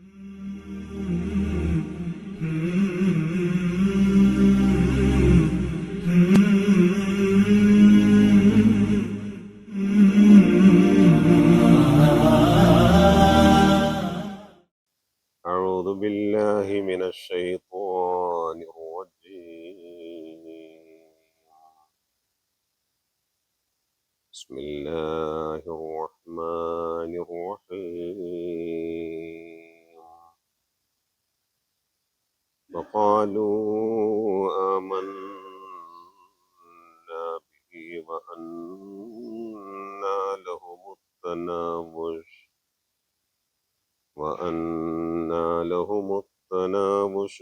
Hmm.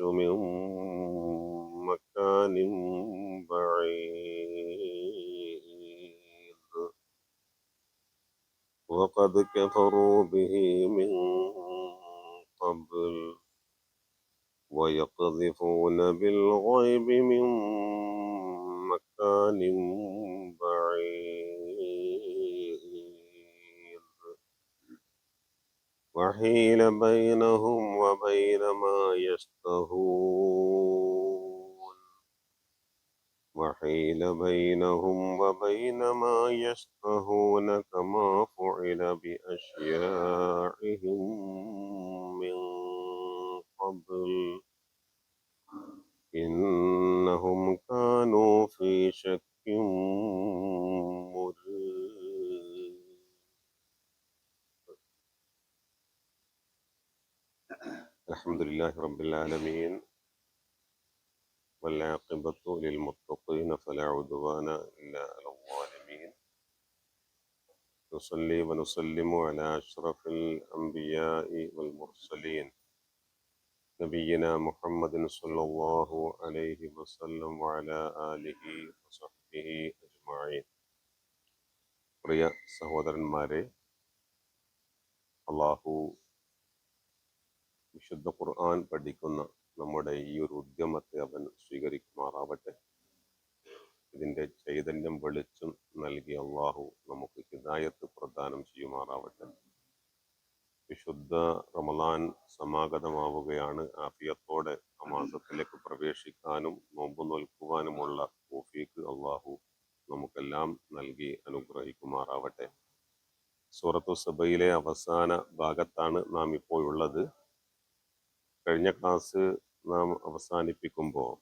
التناوش من مكان بعيد. وقد كفروا به من قبل ويقذفون بالغيب من مكان بعيد. وحيل بينهم وبين ما يشتهون وحيل بينهم وبين ما يشتهون كما فعل بأشياعهم من قبل. إنهم كانوا في شك الحمد لله رب العالمين والعاقبة للمتقين فلا عدوان إلا على الظالمين نصلي ونسلم على أشرف الأنبياء والمرسلين نبينا محمد صلى الله عليه وسلم وعلى آله وصحبه أجمعين പ്രിയ സഹോദരന്മാരെ അള്ളാഹു വിശുദ്ധ ഖുർആൻ പഠിക്കുന്ന നമ്മുടെ ഈ ഒരു ഉദ്യമത്തെ അവൻ സ്വീകരിക്കുമാറാവട്ടെ. ഇതിന്റെ ചൈതന്യം വെളിച്ചം നൽകി അള്ളാഹു നമുക്ക് ഹിദായത്ത് പ്രദാനം ചെയ്യുമാറാവട്ടെ. വിശുദ്ധ റമലാൻ സമാഗതമാവുകയാണ്. ആഫിയത്തോടെ മാസത്തിലേക്ക് പ്രവേശിക്കാനും നോമ്പ് നോൽക്കുവാനുമുള്ള തോഫീക്ക് അള്ളാഹു നമുക്കെല്ലാം നൽകി അനുഗ്രഹിക്കുമാറാവട്ടെ. സൂറത്തു സഭയിലെ അവസാന ഭാഗത്താണ് നാം ഇപ്പോൾ ഉള്ളത്. കഴിഞ്ഞ ക്ലാസ് നാം അവസാനിപ്പിക്കുമ്പോൾ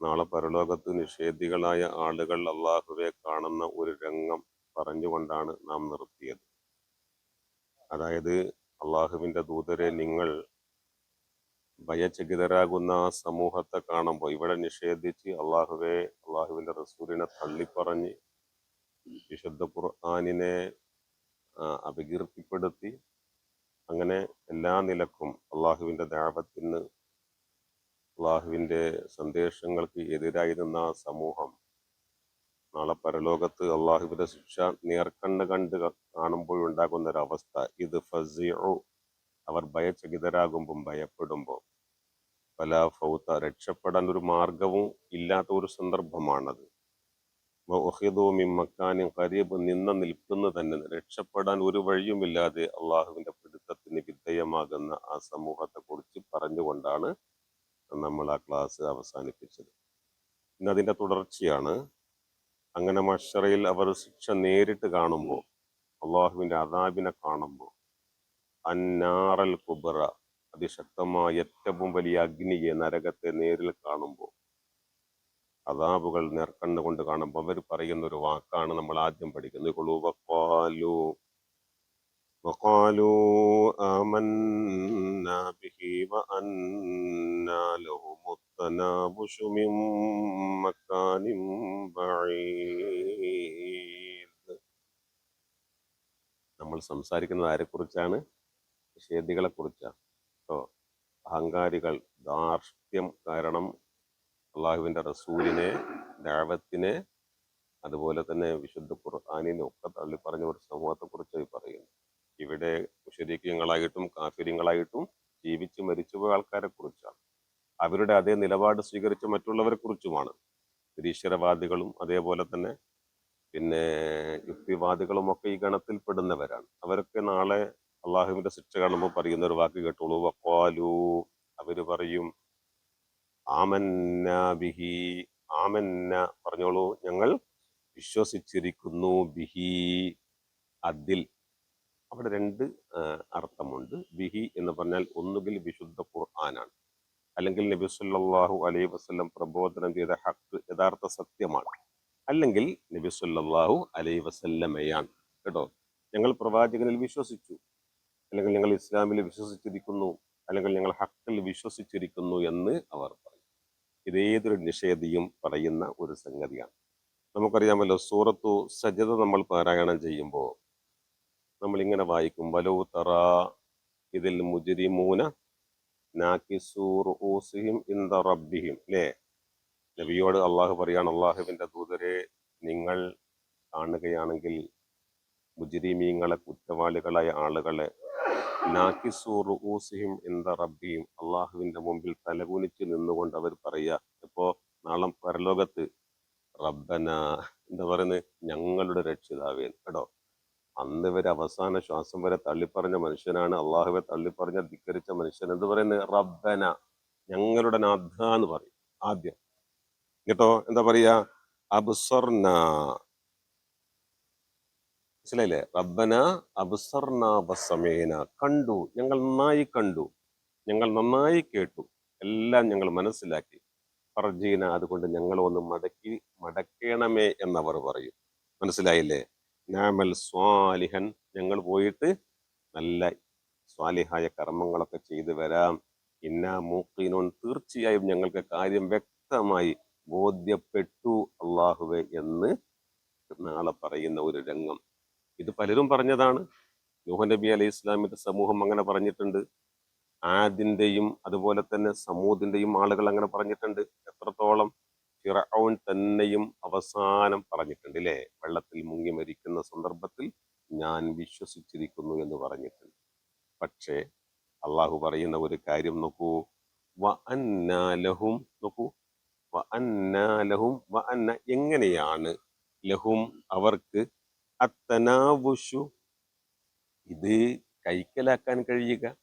നാളെ പരലോകത്ത് നിഷേധികളായ ആളുകൾ അള്ളാഹുവെ കാണുന്ന ഒരു രംഗം പറഞ്ഞുകൊണ്ടാണ് നാം നിർത്തിയത്. അതായത് അള്ളാഹുവിന്റെ ദൂതരെ നിങ്ങൾ ഭയചകിതരാകുന്ന ആ സമൂഹത്തെ കാണുമ്പോൾ ഇവിടെ നിഷേധിച്ച് അള്ളാഹുവെ അള്ളാഹുവിന്റെ റസൂലിനെ തള്ളിപ്പറഞ്ഞ് വിശുദ്ധ ഖുർആാനിനെ അപകീർത്തിപ്പെടുത്തി അങ്ങനെ എല്ലാ നിലക്കും അള്ളാഹുവിന്റെ ദാപത്തിന് അള്ളാഹുവിന്റെ സന്ദേശങ്ങൾക്ക് എതിരായി നിന്ന സമൂഹം നാളെ പരലോകത്ത് അള്ളാഹുവിന്റെ ശിക്ഷ നേർക്കണ്ണ് കണ്ട് കാണുമ്പോഴുണ്ടാകുന്ന ഒരവസ്ഥ ഇത് ഫസിഉ അവർ ഭയചകിതരാകുമ്പം ഭയപ്പെടുമ്പോൾ. പല ഫൗത്ത രക്ഷപ്പെടാൻ ഒരു മാർഗവും ഇല്ലാത്ത ഒരു സന്ദർഭമാണത്. മിൻ മക്കാനും കരീബ് നിന്ന നിൽക്കുന്ന തന്നെ രക്ഷപ്പെടാൻ ഒരു വഴിയുമില്ലാതെ അള്ളാഹുവിന്റെ പിടുത്തത്തിന് വിധേയമാകുന്ന ആ സമൂഹത്തെ കുറിച്ച് പറഞ്ഞുകൊണ്ടാണ് നമ്മൾ ആ ക്ലാസ് അവസാനിപ്പിച്ചത്. ഇന്ന് അതിന്റെ തുടർച്ചയാണ്. അങ്ങനെ മഷറയിൽ അവർ ശിക്ഷ നേരിട്ട് കാണുമ്പോൾ അള്ളാഹുവിന്റെ അതാബിനെ കാണുമ്പോൾ അന്നാറൽ കുബറ അതിശക്തമായ ഏറ്റവും വലിയ അഗ്നിയെ നരകത്തെ നേരിൽ കാണുമ്പോൾ അതാബുകൾ നേർക്കണ്ണുകൊണ്ട് കാണുമ്പോൾ അവർ പറയുന്ന ഒരു വാക്കാണ് നമ്മൾ ആദ്യം പഠിക്കുന്നത് ഇഖ്ലു വഖാലു وقالوا آمنا به وأنا لهم التناوش من مكان بعيد നമ്മൾ സംസാരിക്കുന്നത് ആരെക്കുറിച്ചാണ് നിഷേധികളെ കുറിച്ചാണ് കേട്ടോ അഹങ്കാരികൾ ധാർഷ്ട്യം കാരണം അള്ളാഹുവിന്റെ റസൂലിനെ ദാവത്തിനെ അതുപോലെ തന്നെ വിശുദ്ധ ഖുർആാനിനെ ഒക്കെ തള്ളി പറഞ്ഞ ഒരു സമൂഹത്തെ കുറിച്ച് പറയുന്നു. ഇവിടെ മുഷരിക്കങ്ങളായിട്ടും കാഫര്യങ്ങളായിട്ടും ജീവിച്ച് മരിച്ചുപോയ ആൾക്കാരെ കുറിച്ചാണ് അവരുടെ അതേ നിലപാട് സ്വീകരിച്ച മറ്റുള്ളവരെ കുറിച്ചുമാണ് നിരീശ്വരവാദികളും അതേപോലെ തന്നെ പിന്നെ യുക്തിവാദികളും ഒക്കെ ഈ ഗണത്തിൽ പെടുന്നവരാണ് അവരൊക്കെ നാളെ അള്ളാഹുവിന്റെ ശിക്ഷ കാണുമ്പോൾ പറയുന്ന ഒരു വാക്ക് കേട്ടോളൂ. വക്കാലു അവർ പറയും ആമന്ന ബിഹി ആമന്ന പറഞ്ഞോളൂ. ഞങ്ങൾ വിശ്വസിച്ചിരിക്കുന്നു ബിഹി അതിൽ. അവിടെ രണ്ട് അർത്ഥമുണ്ട്. ബിഹി എന്ന് പറഞ്ഞാൽ ഒന്നുകിൽ വിശുദ്ധ ഖുർആനാണ്. അല്ലെങ്കിൽ നബി സല്ലാഹു അലൈഹി വസ്ലം പ്രബോധനം ചെയ്ത ഹക്ക് യഥാർത്ഥ സത്യമാണ്. അല്ലെങ്കിൽ നബി സല്ലാഹു അലൈഹി വസല്ലമയാണ് കേട്ടോ. ഞങ്ങൾ പ്രവാചകനിൽ വിശ്വസിച്ചു. അല്ലെങ്കിൽ ഞങ്ങൾ ഇസ്ലാമിൽ വിശ്വസിച്ചിരിക്കുന്നു. അല്ലെങ്കിൽ ഞങ്ങൾ ഹക്കിൽ വിശ്വസിച്ചിരിക്കുന്നു എന്ന് അവർ ഇതേതൊരു നിഷേധിയും പറയുന്ന ഒരു സംഗതിയാണ്. നമുക്കറിയാമല്ലോ സൂറത്തു സജ്ജത നമ്മൾ പാരായണം ചെയ്യുമ്പോൾ നമ്മളിങ്ങനെ വായിക്കും വലോ തറ ഇതിൽ മുജരിമൂന ഇൻ ഇന്ദ റബ്ബിഹിം. അല്ലേ നബിയോട് അള്ളാഹു പറയാണ് അള്ളാഹുവിന്റെ ദൂതരെ നിങ്ങൾ കാണുകയാണെങ്കിൽ മുജരിമീങ്ങളെ കുറ്റവാളികളായ ആളുകളെ. നാക്കിസൂറുസിഹിം എന്ന റബ്ബിയും അള്ളാഹുവിന്റെ മുമ്പിൽ തലകുനിച്ച് നിന്നുകൊണ്ട് അവർ പറയുക ഇപ്പോ നാളം പരലോകത്ത് റബ്ബന എന്താ പറയുന്നത്? ഞങ്ങളുടെ രക്ഷിതാവേ. കേട്ടോ? അന്ന് വരെ അവസാന ശ്വാസം വരെ തള്ളിപ്പറഞ്ഞ മനുഷ്യനാണ്. അള്ളാഹുവെ തള്ളിപ്പറഞ്ഞ ധിക്കരിച്ച മനുഷ്യൻ. എന്ത് പറയുന്നത്? റബ്ബന. ഞങ്ങളുടെ നാഥ എന്ന് പറയും. ആദ്യം. കേട്ടോ? എന്താ പറയാ അബ്സർന. മനസ്സിലായില്ലേ? റബ്ബന അബ്സർന ബസമേന കണ്ടു. ഞങ്ങൾ നന്നായി കണ്ടു. ഞങ്ങൾ നന്നായി കേട്ടു. എല്ലാം ഞങ്ങൾ മനസ്സിലാക്കി. ഫർജീന അതുകൊണ്ട് ഞങ്ങൾ ഒന്ന് മടക്കി മടക്കണമേ എന്നവർ പറയും. മനസ്സിലായില്ലേ? നാമൽ സ്വാലിഹൻ. ഞങ്ങൾ പോയിട്ട് നല്ല സ്വാലിഹായ കർമ്മങ്ങളൊക്കെ ചെയ്തു വരാം. ഇന്ന മൂക്കിനോൻ. തീർച്ചയായും ഞങ്ങൾക്ക് കാര്യം വ്യക്തമായി ബോധ്യപ്പെട്ടു. അള്ളാഹുവെ എന്ന് നാളെ പറയുന്ന ഒരു രംഗം. ഇത് പലരും പറഞ്ഞതാണ്. നൂഹ് നബി അലൈഹി ഇസ്ലാമിന്റെ സമൂഹം അങ്ങനെ പറഞ്ഞിട്ടുണ്ട്. ആദിന്റെയും അതുപോലെ തന്നെ സമൂദിന്റെയും ആളുകൾ അങ്ങനെ പറഞ്ഞിട്ടുണ്ട്. എത്രത്തോളം ഫിറൌൻ തന്നെയും അവസാനം പറഞ്ഞിട്ടുണ്ട് അല്ലേ വെള്ളത്തിൽ മുങ്ങി മരിക്കുന്ന സന്ദർഭത്തിൽ ഞാൻ വിശ്വസിച്ചിരിക്കുന്നു എന്ന് പറഞ്ഞിട്ടുണ്ട്. പക്ഷേ അള്ളാഹു പറയുന്ന ഒരു കാര്യം നോക്കൂ. വ അന്നാലഹും നോക്കൂ. വ അന്നാലഹും വ അന്ന എങ്ങനെയാണ് ലഹും അവർക്ക് അത്തനാവുഷു. ഇത് കൈക്കലാക്കാൻ കഴിയുക.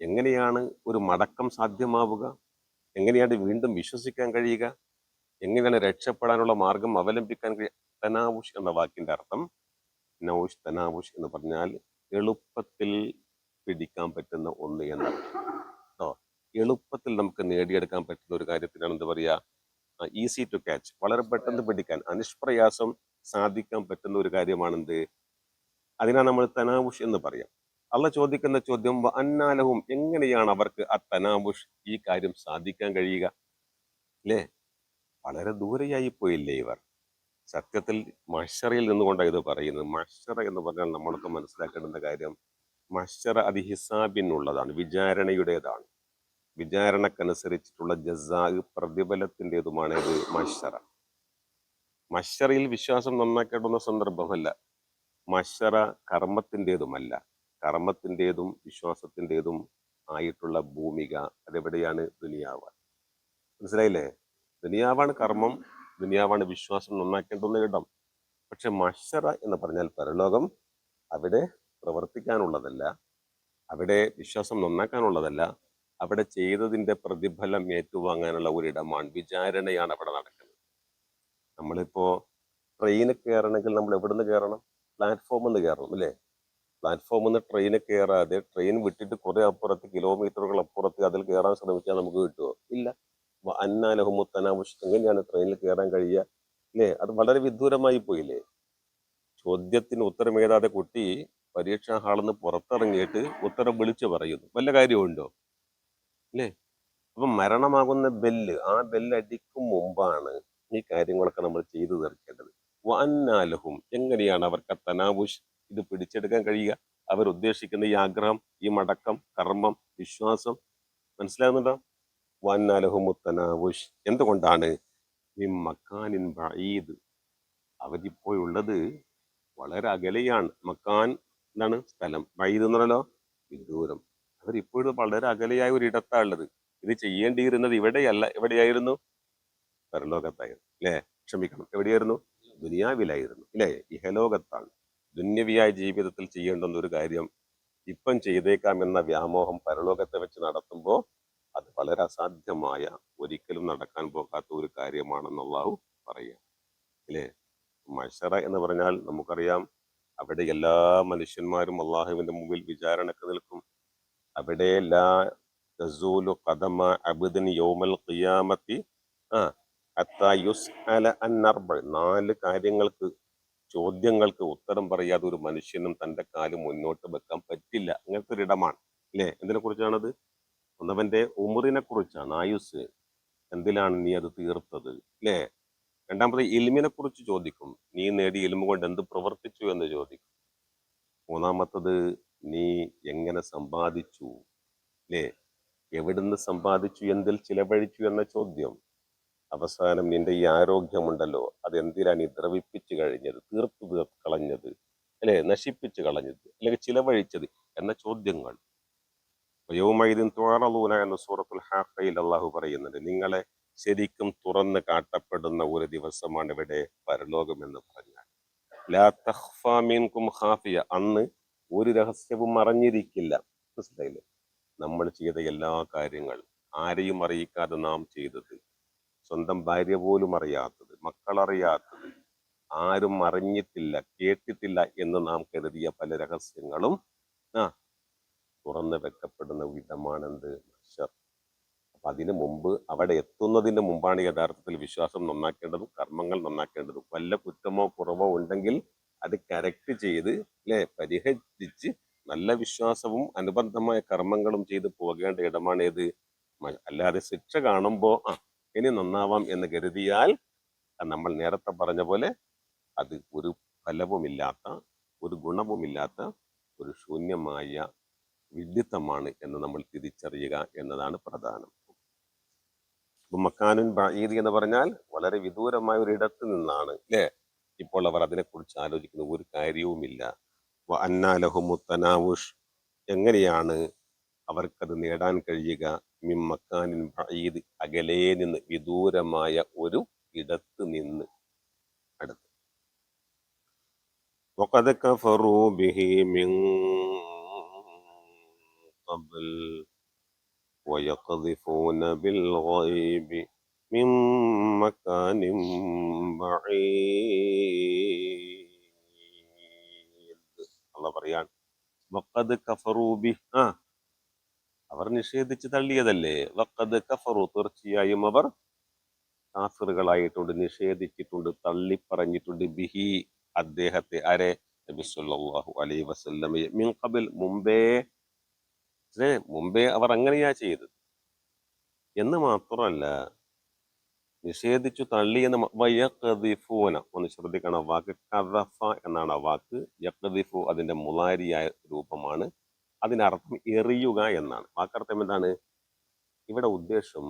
എങ്ങനെയാണ് ഒരു മടക്കം സാധ്യമാവുക? എങ്ങനെയാണ് വീണ്ടും വിശ്വസിക്കാൻ കഴിയുക? എങ്ങനെയാണ് രക്ഷപ്പെടാനുള്ള മാർഗം അവലംബിക്കാൻ കഴിയുക തനാവുഷ് എന്ന വാക്കിന്റെ അർത്ഥം നൌഷ് തനാവുഷ് എന്ന് പറഞ്ഞാൽ എളുപ്പത്തിൽ പിടിക്കാൻ പറ്റുന്ന ഒന്ന് എന്നാണ്. കേട്ടോ എളുപ്പത്തിൽ നമുക്ക് നേടിയെടുക്കാൻ പറ്റുന്ന ഒരു കാര്യത്തിനാണ് എന്താ പറയുക ഈസി ടു ക്യാച്ച് വളരെ പെട്ടെന്ന് പിടിക്കാൻ. അനിഷ്പ്രയാസം സാധിക്കാൻ പറ്റുന്ന ഒരു കാര്യമാണെന്ത്? അതിനാണ് നമ്മൾ തനാവുഷ് എന്ന് പറയാം. അള്ള ചോദിക്കുന്ന ചോദ്യം അന്നാലവും എങ്ങനെയാണ് അവർക്ക് ആ തനാവുഷ് ഈ കാര്യം സാധിക്കാൻ കഴിയുക? അല്ലേ വളരെ ദൂരെയായി പോയില്ലേ ഇവർ? സത്യത്തിൽ മഷറയിൽ നിന്നുകൊണ്ടാണ് ഇത് പറയുന്നത്. മഷറ എന്ന് പറഞ്ഞാൽ നമ്മളൊക്കെ മനസ്സിലാക്കേണ്ടുന്ന കാര്യം മഷറ അത് ഹിസാബിനുള്ളതാണ് വിചാരണയുടേതാണ്. വിചാരണക്കനുസരിച്ചിട്ടുള്ള ജസാ പ്രതിഫലത്തിന്റെതുമാണ് ഇത് മഷറ. മഷറയിൽ വിശ്വാസം നന്നാക്കേണ്ടുന്ന സന്ദർഭമല്ല. മഷറ കർമ്മത്തിന്റെതുമല്ല. കർമ്മത്തിന്റെതും വിശ്വാസത്തിന്റെതും ആയിട്ടുള്ള ഭൂമിക അതെവിടെയാണ്? ദുനിയാവ് മനസ്സിലായില്ലേ? ദുനിയാവാണ് കർമ്മം ദുനിയാവാണ് വിശ്വാസം നന്നാക്കേണ്ടുന്ന ഇടം. പക്ഷെ മഷറ എന്ന് പറഞ്ഞാൽ പരലോകം അവിടെ പ്രവർത്തിക്കാനുള്ളതല്ല. അവിടെ വിശ്വാസം നന്നാക്കാനുള്ളതല്ല. അവിടെ ചെയ്തതിന്റെ പ്രതിഫലം ഏറ്റുവാങ്ങാനുള്ള ഒരിടമാണ് വിചാരണയാണ് അവിടെ നടക്കുന്നത്. നമ്മളിപ്പോ ട്രെയിനിൽ കയറണമെങ്കിൽ നമ്മൾ എവിടുന്ന് കയറണം പ്ലാറ്റ്ഫോമിൽ നിന്ന് കയറണം അല്ലേ? പ്ലാറ്റ്ഫോമിൽ നിന്ന് ട്രെയിനിൽ കയറാതെ ട്രെയിൻ വിട്ടിട്ട് കുറെ അപ്പുറത്ത് കിലോമീറ്ററുകൾ അപ്പുറത്ത് അതിൽ കയറാൻ ശ്രമിച്ചാൽ നമുക്ക് കിട്ടുമോ ഇല്ല. അന്നാലഹുമുത്തനാവുഷ് എങ്ങനെയാണ് ട്രെയിനിൽ കയറാൻ കഴിയുക? അല്ലേ? അത് വളരെ വിദൂരമായി പോയില്ലേ? ചോദ്യത്തിന് ഉത്തരമേതാതെ കുട്ടി പരീക്ഷാ ഹാളിൽ നിന്ന് പുറത്തിറങ്ങിയിട്ട് ഉത്തരം വിളിച്ചു പറയുന്നു. വല്ല കാര്യമുണ്ടോ? അല്ലേ? അപ്പൊ മരണമാകുന്ന ബെല്ല് ആ ബെല്ല് അടിക്കും മുമ്പാണ് ഈ കാര്യങ്ങളൊക്കെ നമ്മൾ ചെയ്തു തീർക്കേണ്ടത്. വന്നാലഹും എങ്ങനെയാണ് അവർക്ക് തനാവുഷ് ഇത് പിടിച്ചെടുക്കാൻ കഴിയുക? അവർ ഉദ്ദേശിക്കുന്ന ഈ ആഗ്രഹം ഈ മടക്കം കർമ്മം വിശ്വാസം മനസ്സിലാകുന്നുണ്ടോ? വന്നാലഹും തനാവുഷ്. എന്തുകൊണ്ടാണ് ഈ മക്കാനിൻ ബഈദ് അവരിപ്പോൾ ഉള്ളത് വളരെ അകലെയാണ്. മക്കാൻ എന്താണ് സ്ഥലം? ബഈദ് എന്ന് പറഞ്ഞാലോ? വിദൂരം. അവരിപ്പോഴും വളരെ അകലെയായ ഒരു ഇടത്താണ് ഉള്ളത്. ഇത് ചെയ്യേണ്ടിയിരുന്നത് ഇവിടെയല്ല. എവിടെയായിരുന്നു? പരലോകത്തായിരുന്നു അല്ലേ ക്ഷമിക്കണം. എവിടെയായിരുന്നു? ദുനിയാവിലായിരുന്നു അല്ലേ ഇഹലോകത്താണ്. ദുന്യവിയായ ജീവിതത്തിൽ ചെയ്യേണ്ടുന്ന ഒരു കാര്യം ഇപ്പം ചെയ്തേക്കാം എന്ന വ്യാമോഹം പരലോകത്തെ വെച്ച് നടത്തുമ്പോൾ അത് വളരെ അസാധ്യമായ ഒരിക്കലും നടക്കാൻ പോകാത്ത ഒരു കാര്യമാണെന്ന് അള്ളാഹു പറയുക ഇല്ലേ? മഷറ എന്ന് പറഞ്ഞാൽ നമുക്കറിയാം അവിടെ എല്ലാ മനുഷ്യന്മാരും അള്ളാഹുവിന്റെ മുമ്പിൽ വിചാരണക്ക് നിൽക്കും. അവിടെ ലാ തസൂലു ഖദമ അബുദിൻ യൗമൽ ഖിയാമത്തി ആ അൻ അർബ നാല് കാര്യങ്ങൾക്ക് ചോദ്യങ്ങൾക്ക് ഉത്തരം പറയാതെ ഒരു മനുഷ്യനും തന്റെ കാൽ മുന്നോട്ട് വെക്കാൻ പറ്റില്ല. അങ്ങനത്തെ ഒരു ഇടമാണ് അല്ലേ? എന്തിനെ കുറിച്ചാണത് ഒന്നവന്റെ ഉമറിനെ കുറിച്ചാണ് ആയുസ്. എന്തിലാണ് നീ അത് തീർത്തത് അല്ലേ? രണ്ടാമത് ഇൽമിനെ കുറിച്ച് ചോദിക്കും. നീ നേടിയ ഇൽമ കൊണ്ട് എന്ത് പ്രവർത്തിച്ചു എന്ന് ചോദിക്കും. മൂന്നാമത്തത് നീ എങ്ങനെ സമ്പാദിച്ചു അല്ലേ? എവിടുന്ന് സമ്പാദിച്ചു എന്തിൽ ചിലവഴിച്ചു എന്ന ചോദ്യം. അവസാനം നിന്റെ ഈ ആരോഗ്യമുണ്ടല്ലോ അതെന്തിനാണ് ഈ ദ്രവിപ്പിച്ച് കഴിഞ്ഞത് തീർത്തു തീർ കളഞ്ഞത് അല്ലെ? നശിപ്പിച്ചു കളഞ്ഞത് അല്ലെങ്കിൽ ചിലവഴിച്ചത് എന്ന ചോദ്യങ്ങൾ. യൗമൈദിൻ എന്ന സൂറത്തുൽ ഹാഫയിൽ അള്ളാഹു പറയുന്നുണ്ട് നിങ്ങളെ ശരിക്കും തുറന്ന് കാട്ടപ്പെടുന്ന ഒരു ദിവസമാണ് ഇവിടെ പരലോകം എന്ന് പറഞ്ഞാൽ. ലാ തഹ്ഫാമീൻ കും ഖാഫിയ അന്ന് ഒരു രഹസ്യവും മറഞ്ഞിരിക്കില്ല മനസ്സിലായില്ലേ? നമ്മൾ ചെയ്ത എല്ലാ കാര്യങ്ങൾ ആരെയും അറിയിക്കാതെ നാം ചെയ്തത് സ്വന്തം ഭാര്യ പോലും അറിയാത്തത് മക്കൾ അറിയാത്തത് ആരും അറിഞ്ഞിട്ടില്ല കേട്ടിട്ടില്ല എന്ന് നാം കരുതിയ പല രഹസ്യങ്ങളും ആ തുറന്നു വെക്കപ്പെടുന്ന വിധമാണെന്ത്? മഹ്ശർ അപ്പൊ അതിനു മുമ്പ് അവിടെ എത്തുന്നതിന് മുമ്പാണ് യഥാർത്ഥത്തിൽ വിശ്വാസം നന്നാക്കേണ്ടതും കർമ്മങ്ങൾ നന്നാക്കേണ്ടതും. വല്ല കുറ്റമോ കുറവോ ഉണ്ടെങ്കിൽ അത് കറക്റ്റ് ചെയ്ത് അല്ലെ പരിഹരിച്ച് നല്ല വിശ്വാസവും അനുബന്ധമായ കർമ്മങ്ങളും ചെയ്ത് പോകേണ്ട ഇടമാണ് ഏത് അല്ലാതെ ശിക്ഷ കാണുമ്പോൾ ആ ഇനി നന്നാവാം എന്ന് കരുതിയാൽ നമ്മൾ നേരത്തെ പറഞ്ഞ പോലെ അത് ഒരു ഫലവുമില്ലാത്ത ഒരു ഗുണവുമില്ലാത്ത ഒരു ശൂന്യമായ വിഡിത്തമാണ് എന്ന് നമ്മൾ തിരിച്ചറിയുക എന്നതാണ് പ്രധാനം. ഇപ്പൊ മക്കാനുൻ ബഈദ് എന്ന് പറഞ്ഞാൽ വളരെ വിദൂരമായ ഒരു ഇടത്ത് നിന്നാണ് അല്ലേ? ഇപ്പോൾ അവർ അതിനെക്കുറിച്ച് ആലോചിക്കുന്ന. ഒരു കാര്യവുമില്ല. അന്നാലഹു മുത്തനാവുഷ് തനാവുഷ്. എങ്ങനെയാണ് അവർക്കത് നേടാൻ കഴിയുക? മിം മക്കാനിൻ ബഈദ് അകലേ നിന്ന് വിദൂരമായ ഒരു ഇടത്ത് നിന്ന് അടുത്ത് وقد كفروا به من قبل ويقذفون بالغيب من مكان بعيد الله പറയാൻ വഖദ് കഫറു ബി ആ അവർ നിഷേധിച്ച് തള്ളിയതല്ലേ? വക്കത് കഫറു തീർച്ചയായും അവർ കാഫിറുകളായിട്ടുണ്ട് നിഷേധിച്ചിട്ടുണ്ട് തള്ളിപ്പറഞ്ഞിട്ടുണ്ട്. ബിഹി അദ്ദേഹത്തെ അരെ നബി അലൈ വസല്ലമയെ. മിൻ ഖബൽ മുമ്പേ? മുമ്പേ അവർ അങ്ങനെയാ ചെയ്തത്. എന്ന് മാത്രമല്ല നിഷേധിച്ചു തള്ളി എന്ന് വയഖദിഫൂന ഒന്ന് ശ്രദ്ധിക്കണം വാക്ക് കദഫ എന്നാണ് ആ വാക്ക്. യക്കതിഫു അതിന്റെ മുലാരിയായ രൂപമാണ്. അതിനർത്ഥം എറിയുക എന്നാണ്. വാക്കർത്ഥം എന്താണ്? ഇവിടെ ഉദ്ദേശം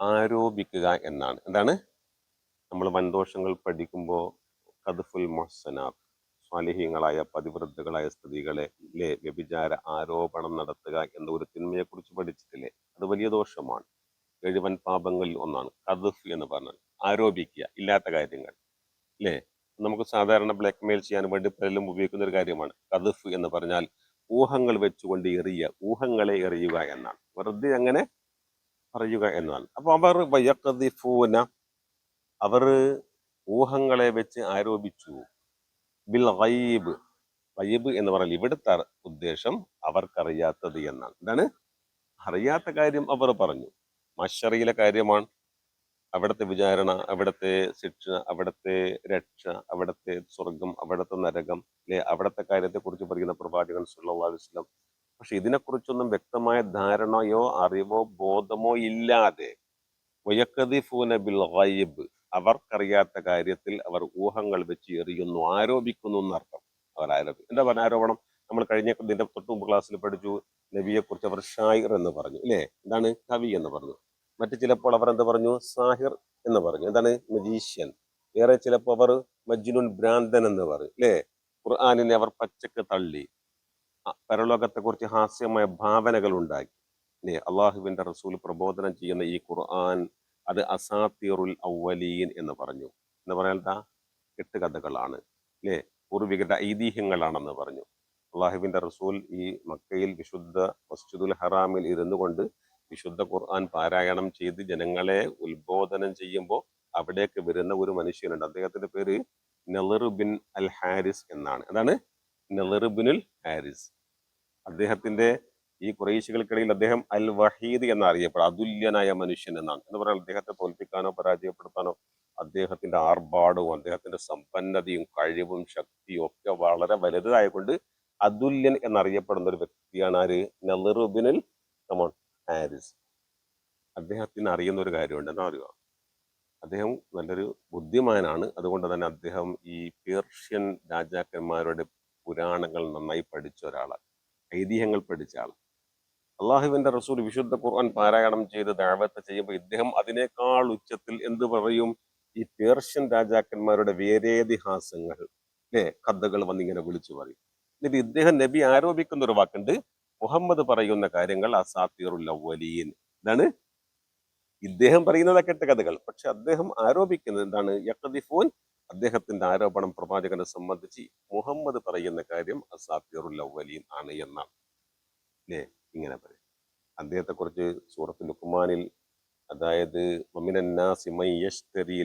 ആരോപിക്കുക എന്നാണ്. എന്താണ്? നമ്മൾ വൻദോഷങ്ങൾ പഠിക്കുമ്പോൾ കദഫുൽ മൊഹസനാത്ത് സ്വാലിഹ്യങ്ങളായ പതിവൃദ്ധകളായ സ്ത്രീകളെ ഇല്ലേ വ്യഭിചാര ആരോപണം നടത്തുക എന്ന ഒരു തിന്മയെക്കുറിച്ച് പഠിച്ചിട്ടില്ലേ? അത് വലിയ ദോഷമാണ്. എഴുവൻ പാപങ്ങളിൽ ഒന്നാണ്. കദഫ് എന്ന് പറഞ്ഞാൽ ആരോപിക്കുക ഇല്ലാത്ത കാര്യങ്ങൾ. അല്ലേ നമുക്ക് സാധാരണ ബ്ലാക്ക് മെയിൽ ചെയ്യാൻ വേണ്ടി പലരും ഉപയോഗിക്കുന്ന ഒരു കാര്യമാണ്. കദഫ് എന്ന് പറഞ്ഞാൽ ഊഹങ്ങൾ വെച്ചുകൊണ്ട് എറിയുക ഊഹങ്ങളെ എറിയുക എന്നാണ്. വെറുതെ അങ്ങനെ പറയുക എന്നാണ്. അപ്പോൾ അവർ വയക്കതിഫൂന അവർ ഊഹങ്ങളെ വെച്ച് ആരോപിച്ചു. ബിൽ ഗൈബ് ഗൈബ് എന്ന് പറഞ്ഞാൽ ഇവിടുത്തെ ഉദ്ദേശം അവർക്കറിയാത്തത് എന്നാണ്. എന്താണ്? അറിയാത്ത കാര്യം അവർ പറഞ്ഞു. മഷറിയിലെ കാര്യമാണ്. അവിടുത്തെ വിചാരണ അവിടുത്തെ ശിക്ഷ അവിടുത്തെ രക്ഷ അവിടുത്തെ സ്വർഗം അവിടുത്തെ നരകം അല്ലെ? അവിടുത്തെ കാര്യത്തെ കുറിച്ച് പറയുന്ന പ്രവാചകൻ അലൈഹി വസല്ലം. പക്ഷെ ഇതിനെക്കുറിച്ചൊന്നും വ്യക്തമായ ധാരണയോ അറിവോ ബോധമോ ഇല്ലാതെ ബിൽ ഗൈബ്. അവർക്കറിയാത്ത കാര്യത്തിൽ അവർ ഊഹങ്ങൾ വെച്ച് എറിയുന്നു ആരോപിക്കുന്നു എന്നർത്ഥം. അവർ ആരോപിക്കും എന്താ പറഞ്ഞ ആരോപണം? നമ്മൾ കഴിഞ്ഞ ഇതിന്റെ തൊട്ട് മുമ്പ് ക്ലാസ്സിൽ പഠിച്ചു നബിയെക്കുറിച്ച് അവർ ഷായിർ എന്ന് പറഞ്ഞു അല്ലേ? എന്താണ് കവി എന്ന് പറഞ്ഞു. മറ്റു ചിലപ്പോൾ അവർ എന്ത് പറഞ്ഞു? സാഹിർ എന്ന് പറഞ്ഞു. എന്താണ്? മജീഷ്യൻ. വേറെ ചിലപ്പോൾ അവർ മജ്നുൻ ഭ്രാന്തൻ എന്ന് പറയും അല്ലേ? ഖുർആാനിനെ അവർ പച്ചക്ക് തള്ളി. പരലോകത്തെ കുറിച്ച് ഹാസ്യമായ ഭാവനകൾ ഉണ്ടാക്കി. അല്ലേ അള്ളാഹുവിന്റെ റസൂൽ പ്രബോധനം ചെയ്യുന്ന ഈ ഖുർആൻ അത് അസാത്തിറുൽ ഔവലീൻ എന്ന് പറഞ്ഞു. എന്ന് പറയാൻ എന്താ? കെട്ടുകഥകളാണ് അല്ലേ? പൂർവികരുടെ ഐതിഹ്യങ്ങളാണെന്ന് പറഞ്ഞു. അള്ളാഹുവിന്റെ റസൂൽ ഈ മക്കയിൽ വിശുദ്ധ മസ്ജിദുൽ ഹറാമിൽ ഇരുന്നു കൊണ്ട് വിശുദ്ധ ഖുർആൻ പാരായണം ചെയ്ത് ജനങ്ങളെ ഉത്ബോധനം ചെയ്യുമ്പോൾ അവിടേക്ക് വരുന്ന ഒരു മനുഷ്യനുണ്ട്. അദ്ദേഹത്തിന്റെ പേര് നെലറു ബിൻ അൽ ഹാരിസ് എന്നാണ്. അതാണ് നെലർ ബിനുൽ ഹാരിസ്. അദ്ദേഹത്തിന്റെ ഈ കുറേശികൾക്കിടയിൽ അദ്ദേഹം അൽ വഹീദ് എന്നറിയപ്പെടും. അതുല്യനായ മനുഷ്യൻ എന്നാണ്. എന്ന് പറഞ്ഞാൽ അദ്ദേഹത്തെ തോൽപ്പിക്കാനോ പരാജയപ്പെടുത്താനോ അദ്ദേഹത്തിന്റെ ആർഭാടവും അദ്ദേഹത്തിന്റെ സമ്പന്നതയും കഴിവും ശക്തിയും ഒക്കെ വളരെ വലുതായതുകൊണ്ട് അതുല്യൻ എന്നറിയപ്പെടുന്ന ഒരു വ്യക്തിയാണ് ആര്? നെലറുബിനിൽ കമോൺ ഹാരിസ് അദ്ദേഹത്തിന് അറിയുന്ന ഒരു കാര്യമുണ്ട്. എന്താ അറിയുക അദ്ദേഹം നല്ലൊരു ബുദ്ധിമാനാണ്. അതുകൊണ്ട് തന്നെ അദ്ദേഹം ഈ പേർഷ്യൻ രാജാക്കന്മാരുടെ പുരാണങ്ങൾ നന്നായി പഠിച്ച ഒരാളാണ്. ഐതിഹ്യങ്ങൾ പഠിച്ച ആൾ അള്ളാഹുവിന്റെ റസൂൽ വിശുദ്ധ ഖുർആൻ പാരായണം ചെയ്ത് ദാവത്ത് ചെയ്യുമ്പോൾ ഇദ്ദേഹം അതിനേക്കാൾ ഉച്ചത്തിൽ എന്ത് പറയും? ഈ പേർഷ്യൻ രാജാക്കന്മാരുടെ വേരേതിഹാസങ്ങൾ അല്ലെ കഥകൾ വന്നിങ്ങനെ വിളിച്ചു പറയും. എന്നിട്ട് ഇദ്ദേഹം നബി ആരോപിക്കുന്ന ഒരു വാക്കുണ്ട്. മുഹമ്മദ് പറയുന്ന കാര്യങ്ങൾ അസാത്തിറുൽ അവലീൻ എന്താണ് ഇദ്ദേഹം പറയുന്നത് കെട്ട കഥകൾ. പക്ഷെ അദ്ദേഹം ആരോപിക്കുന്നത് എന്താണ്? യക്കദിഫൂൻ അദ്ദേഹത്തിന്റെ ആരോപണം പ്രവാചകനെ സംബന്ധിച്ച് മുഹമ്മദ് പറയുന്ന കാര്യം അസാത്തിറുൽ അവലീൻ ആണ് എന്നാണ്. അല്ലേ ഇങ്ങനെ പറയും. അദ്ദേഹത്തെ കുറിച്ച് സൂറത്ത് ലുക്മാനിൽ അതായത്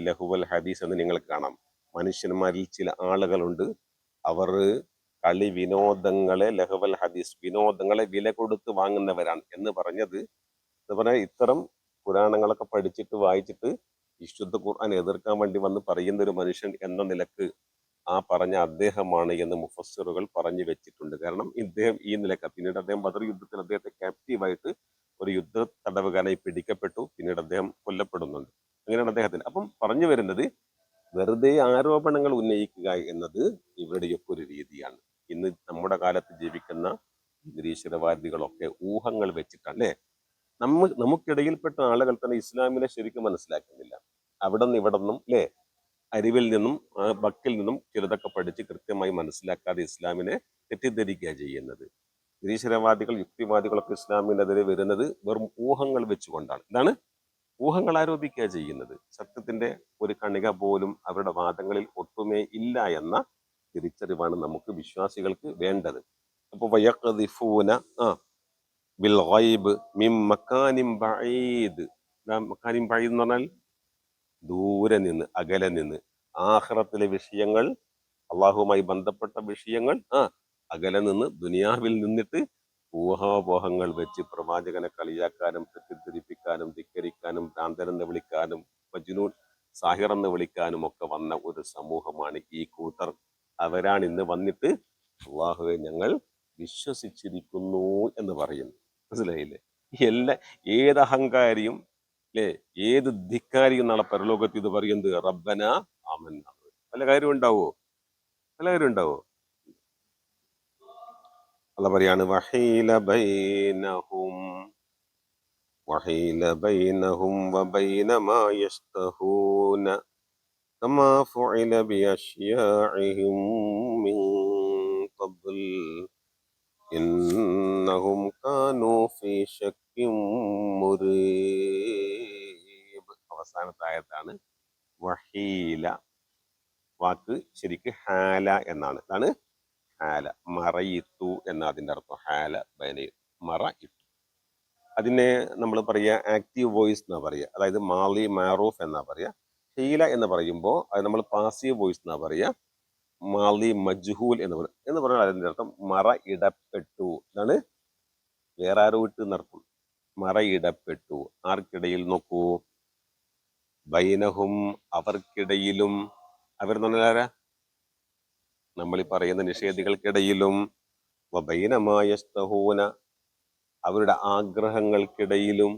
ലഹുവൽ ഹദീസ് എന്ന് നിങ്ങൾ കാണാം. മനുഷ്യന്മാരിൽ ചില ആളുകളുണ്ട്. അവർ കളി വിനോദങ്ങളെ ലഹവൽ ഹദീസ് വിനോദങ്ങളെ വില കൊടുത്ത് വാങ്ങുന്നവരാണ്. എന്ന് പറഞ്ഞത് പറഞ്ഞാൽ ഇത്തരം പുരാണങ്ങളൊക്കെ പഠിച്ചിട്ട് വായിച്ചിട്ട് വിശുദ്ധ ഖുർആൻ എതിർക്കാൻ വേണ്ടി വന്ന് പറയുന്ന ഒരു മനുഷ്യൻ എന്ന നിലയ്ക്ക് ആ പറഞ്ഞ അദ്ദേഹമാണ് എന്ന് മുഫസ്സിറുകൾ പറഞ്ഞു വെച്ചിട്ടുണ്ട്. കാരണം ഇദ്ദേഹം ഈ നിലയ്ക്ക് പിന്നീട് അദ്ദേഹം ബദർ യുദ്ധത്തിൽ അദ്ദേഹത്തെ ക്യാപ്റ്റീവായിട്ട് ഒരു യുദ്ധ തടവുകാരായി പിടിക്കപ്പെട്ടു. പിന്നീട് അദ്ദേഹം കൊല്ലപ്പെടുന്നുണ്ട്. അങ്ങനെയാണ് അദ്ദേഹത്തിന്. അപ്പം പറഞ്ഞു വരുന്നത് വെറുതെ ആരോപണങ്ങൾ ഉന്നയിക്കുക എന്നത് ഇവരുടെയൊക്കെ ഒരു രീതിയാണ്. ഇന്ന് നമ്മുടെ കാലത്ത് ജീവിക്കുന്ന നിരീശ്വരവാദികളൊക്കെ ഊഹങ്ങൾ വെച്ചിട്ടാണ് അല്ലേ നമ്മ നമുക്കിടയിൽപ്പെട്ട ആളുകൾ തന്നെ ഇസ്ലാമിനെ ശരിക്കും മനസ്സിലാക്കുന്നില്ല. അവിടെ നിന്ന് ഇവിടെ നിന്നും അല്ലേ അരിവിൽ നിന്നും ബക്കിൽ നിന്നും ചിലതൊക്കെ പഠിച്ച് കൃത്യമായി മനസ്സിലാക്കാതെ ഇസ്ലാമിനെ തെറ്റിദ്ധരിക്കുക ചെയ്യുന്നത്. നിരീശ്വരവാദികൾ യുക്തിവാദികളൊക്കെ ഇസ്ലാമിനെതിരെ വരുന്നത് വെറും ഊഹങ്ങൾ വെച്ചുകൊണ്ടാണ്. ഇതാണ് ഊഹങ്ങൾ ആരോപിക്കുക ചെയ്യുന്നത്. സത്യത്തിന്റെ ഒരു കണിക പോലും അവരുടെ വാദങ്ങളിൽ ഒട്ടുമേ ഇല്ല എന്ന തിരിച്ചറിവാണ് നമുക്ക് വിശ്വാസികൾക്ക് വേണ്ടത്. അപ്പൊ വയക്കദിഫൂന ആ ബിൽ ഗൈബ് മിം മക്കാനിം ബഈദ്. മക്കാനിം ബഈദ് എന്ന് പറഞ്ഞാൽ ദൂരെ നിന്ന് അകലെ നിന്ന്. ആഹ്റത്തിലെ വിഷയങ്ങൾ അള്ളാഹുവുമായി ബന്ധപ്പെട്ട വിഷയങ്ങൾ ആ അകലെ നിന്ന് ദുനിയാവിൽ നിന്നിട്ട് ഊഹാപോഹങ്ങൾ വെച്ച് പ്രവാചകനെ കളിയാക്കാനും തെറ്റിദ്ധരിപ്പിക്കാനും ധിക്കരിക്കാനും ഭ്രാന്തരെന്ന് വിളിക്കാനും മജ്നൂൻ സാഹിർ എന്ന് വിളിക്കാനും ഒക്കെ വന്ന ഒരു സമൂഹമാണ് ഈ കൂട്ടർ അവരാണ് ഇന്ന് വന്നിട്ട് അള്ളാഹുവെ ഞങ്ങൾ വിശ്വസിച്ചിരിക്കുന്നു എന്ന് പറയുന്നു. മനസ്സിലായില്ലേ? എല്ലാ ഏത് അഹങ്കാരിയും അല്ലേ? ഏത് ധിക്കാരിയും നാളെ പരലോകത്ത് ഇത് പറയുന്നത് റബ്ബന അമൻ പല കാര്യം ഉണ്ടാവോ? പല കാര്യം ഉണ്ടാവോ? അല്ല പറയാണ് വഹീല ബൈനഹും വഹീല ബൈനഹും വബൈന മാ യസ്തഹൂന കമാ ഫുഇല ബിഅശ്യാഇഹിം മിൻ ഖബ്ൽ ഇന്നഹും കാനു ഫീ ശക്കിൻ മുരീബ്. അവസാനത്തെ ആയത്താണ് വഹീല. വാക്ക് ശരിക്ക് ഹാല എന്നാണ്. ഇതാണ് ഹാല മറയിത്തു എന്ന അതിന്റെ അർത്ഥം ഹാല ബൈനയിൽ മറ ഇട്ടു അതിനെ നമ്മൾ പറയുക ആക്റ്റീവ് വോയിസ് എന്നാ പറയുക. അതായത് മാലി മാറൂഫ് എന്നാ പറയുക. ഹീല എന്ന് പറയുമ്പോൾ അത് നമ്മൾ പാസീവ് വോയിസ് എന്നാ പറയുക. മാലി മജ്ഹൂൽ എന്ന് പറയും എന്ന് പറഞ്ഞാൽ അതിന്റെ അർത്ഥം മറ ഇടപ്പെട്ടു എന്നാണ് വേറെ ആരോ ഇട്ട് എന്നർത്ഥം മറ ഇടപ്പെട്ടു ആർക്കിടയിൽ നോക്കൂ. ബൈനഹും അവർക്കിടയിലും. അവർ എന്ന് പറഞ്ഞാൽ ആരാ? നമ്മൾ ഈ പറയുന്ന നിഷേധികൾക്കിടയിലും അവരുടെ ആഗ്രഹങ്ങൾക്കിടയിലും